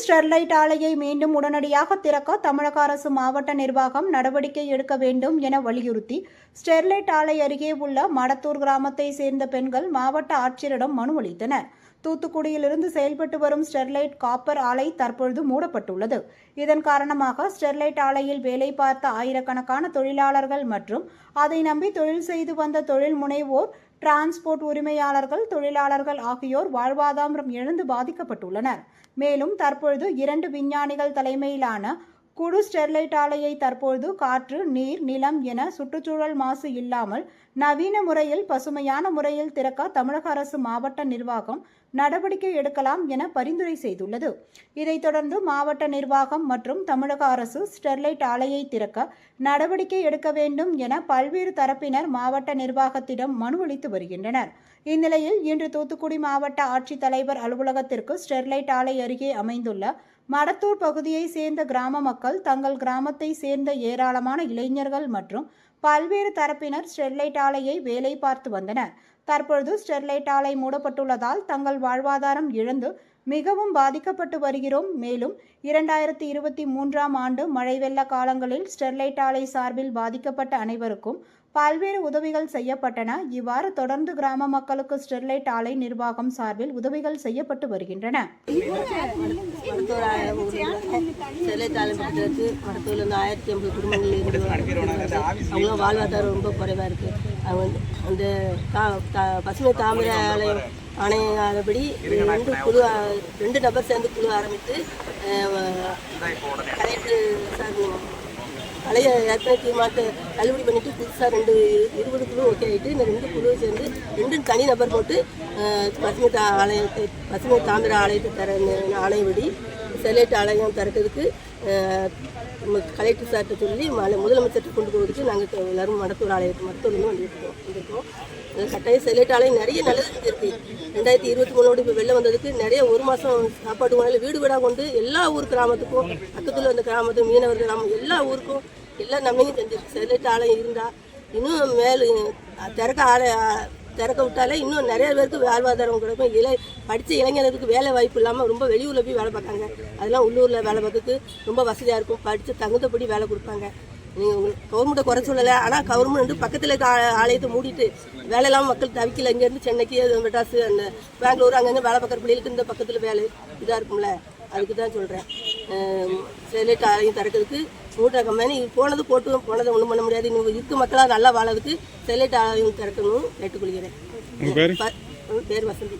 Sterlite ஆலையை மீண்டும் உடனடியாக திறக்க தமிழக அரசு மாவட்ட நிர்வாகம் நடவடிக்கை எடுக்க வேண்டும் என வலியுறுத்தி ஸ்டெர்லைட் ஆலை அருகே உள்ள மடத்தூர் கிராமத்தை சேர்ந்த பெண்கள் மாவட்ட ஆட்சியரிடம் மனு அளித்தனர். தூத்துக்குடியிலிருந்து செயல்பட்டு வரும் ஸ்டெர்லைட் காப்பர் ஆலை தற்பொழுது மூடப்பட்டுள்ளது. இதன் காரணமாக ஸ்டெர்லைட் ஆலையில் வேலை பார்த்த ஆயிரக்கணக்கான தொழிலாளர்கள் மற்றும் அதை நம்பி தொழில் செய்து வந்த தொழில் முனைவோர் டிரான்ஸ்போர்ட் உரிமையாளர்கள் தொழிலாளர்கள் ஆகியோர் வாழ்வாதாரம் இழந்து பாதிக்கப்பட்டுள்ளனர். மேலும் தற்பொழுது இரண்டு விஞ்ஞானிகள் தலைமையிலான குழு ஸ்டெர்லைட் ஆலையை தற்பொழுது காற்று நீர் நிலம் என சுற்றுச்சூழல் மாசு இல்லாமல் நவீன முறையில் பசுமையான முறையில் திறக்க தமிழக அரசு மாவட்ட நிர்வாகம் நடவடிக்கை எடுக்கலாம் என பரிந்துரை செய்துள்ளது. இதைத் தொடர்ந்து மாவட்ட நிர்வாகம் மற்றும் தமிழக அரசு ஸ்டெர்லைட் ஆலையை திறக்க நடவடிக்கை எடுக்க வேண்டும் என பல்வேறு தரப்பினர் மாவட்ட நிர்வாகத்திடம் மனு அளித்து வருகின்றனர். இந்நிலையில் இன்று தூத்துக்குடி மாவட்ட ஆட்சித்தலைவர் அலுவலகத்திற்கு ஸ்டெர்லைட் ஆலை அருகே அமைந்துள்ள மடத்தூர் பகுதியை சேர்ந்த கிராம மக்கள் தங்கள் கிராமத்தை சேர்ந்த ஏராளமான இளைஞர்கள் மற்றும் பல்வேறு தரப்பினர் ஸ்டெர்லைட் ஆலையை வேலை பார்த்து வந்தனர். தற்பொழுது ஸ்டெர்லைட் ஆலை மூடப்பட்டுள்ளதால் தங்கள் வாழ்வாதாரம் இழந்து மிகவும் பாதிக்கப்பட்டு வருகிறோம். மேலும் இரண்டாயிரத்தி இருபத்தி மூன்றாம் ஆண்டு மழை வெள்ள காலங்களில் ஸ்டெர்லைட் ஆலை சார்பில் பாதிக்கப்பட்ட அனைவருக்கும் பல்வேறு உதவிகள் செய்யப்பட்டன. இவ்வாறு தொடர்ந்து கிராம மக்களுக்கு ஸ்டெர்லைட் ஆலை நிர்வாகம் சார்பில் உதவிகள் செய்யப்பட்டு வருகின்றன. மருத்துவர் செல்லைத்தாளம் பெற்றதுக்கு மருத்துவத்தில் வந்து ஆயிரத்தி ஐம்பது குடும்பங்கள் இருந்து வாழ்வாதாரம் ரொம்ப குறைவாக இருக்குது அவங்க வந்து அந்த பசுமை தாமிர ஆலயம் ஆணையானபடி ரெண்டு குழு ரெண்டு நபர் சேர்ந்து குழு ஆரம்பித்து கலெக்டர் சார் பழைய ஏற்கனவே தீர்மானத்தை தள்ளுபடி பண்ணிட்டு புதுசாக ரெண்டு இருபது குழு ஓகே ஆகிட்டு இந்த ரெண்டு குழுவை சேர்ந்து ரெண்டும் தனி நபர் போட்டு பசுமை தா ஆலயத்தை பசுமை தாமிர ஆலயத்தை தர ஆணையபடி செலேட் ஆலயம் திறக்கிறதுக்கு கலெக்டர் சார்கிட்ட சொல்லி முதலமைச்சர்கிட்ட கொண்டு போவதுக்கு நாங்கள் எல்லாரும் மடத்தூர் ஆலயத்தை மருத்துவர்களும் வந்துருக்கோம். வந்திருக்கோம். கட்டாயம் செலைட் ஆலயம் நிறைய நல்லது செஞ்சிருக்கு ரெண்டாயிரத்தி இருபத்தி மூணோடு இப்போ வெளில வந்ததுக்கு நிறைய ஒரு மாதம் சாப்பாடு உணவில் வீடு வீடாக கொண்டு எல்லா ஊர் கிராமத்துக்கும் பக்கத்தில் அந்த கிராமத்து மீனவர் கிராமம் எல்லா ஊருக்கும் எல்லா நன்மையும் செஞ்சிருக்கு. செலைட் ஆலயம் இருந்தால் இன்னும் மேலும் திறக்க ஆலை திறக்க விட்டாலே இன்னும் நிறைய பேருக்கு வாழ்வாதாரம் கிடைக்கும். இளை படித்த இளைஞர்களுக்கு வேலை வாய்ப்பு இல்லாமல் ரொம்ப வெளியூரில் போய் வேலை பார்க்காங்க. அதெல்லாம் உள்ளூரில் வேலை பார்க்கறதுக்கு ரொம்ப வசதியாக இருக்கும். படித்து தகுந்தபடி வேலை கொடுப்பாங்க. நீங்கள் உங்களுக்கு கவர்மெண்ட்டை குறை சொல்லலை. ஆனால் கவர்மெண்ட் பக்கத்தில் இருக்க ஆலயத்தை மூடிட்டு வேலை இல்லாமல் மக்கள் தவிக்கல. இங்கேருந்து சென்னைக்கு மெட்ராஸு அந்த பெங்களூர் அங்கங்கே வேலை பார்க்குற பிள்ளைகளுக்கு இந்த பக்கத்தில் வேலை இதாக இருக்கும்ல. அதுக்கு தான் சொல்கிறேன் ஸ்டெர்லைட் ஆலயம் திறக்கிறதுக்கு மூட்டை கம்பெனி போனது போட்டு போனதை ஒன்றும் பண்ண முடியாது. இன்னும் இருக்க மக்களாக நல்லா வாழறதுக்கு ஸ்டெர்லைட் ஆலயம் திறக்கணும் கேட்டுக்கொள்கிறேன். பேர்? வசந்தி.